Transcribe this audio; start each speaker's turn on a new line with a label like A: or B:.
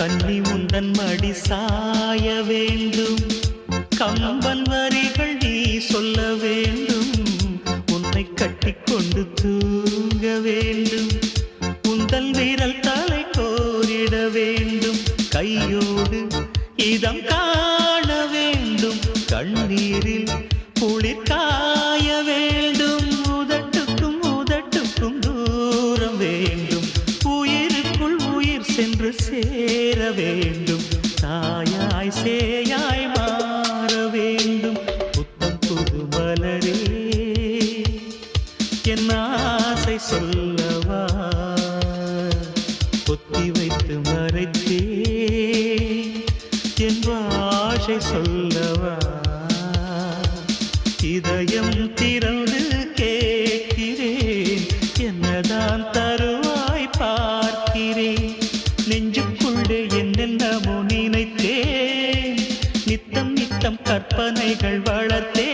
A: கன்னி முந்தன் மடி சாய வேண்டும். கம்பன் வரிகள் நீ சொல்ல வேண்டும். உன்னை கட்டிக்கொண்டு தூங்க வேண்டும். உந்தல் வீரல் தலை கோரிட வேண்டும். கையோடு இதம் காண வேண்டும். கண்ணீர் உயிர் சேர வேண்டும் தாயாய் சேயாய் மாற வேண்டும் புத்தம் புது மலரே என் ஆசை சொல்லவா? பொத்தி வைத்து மறைத்தே என் பாஷை சொல்லவா? இதயம் திறந்து கேட்கிறேன். என்னதான் என்னென்னமோ கற்பனைகள் வளர்த்தே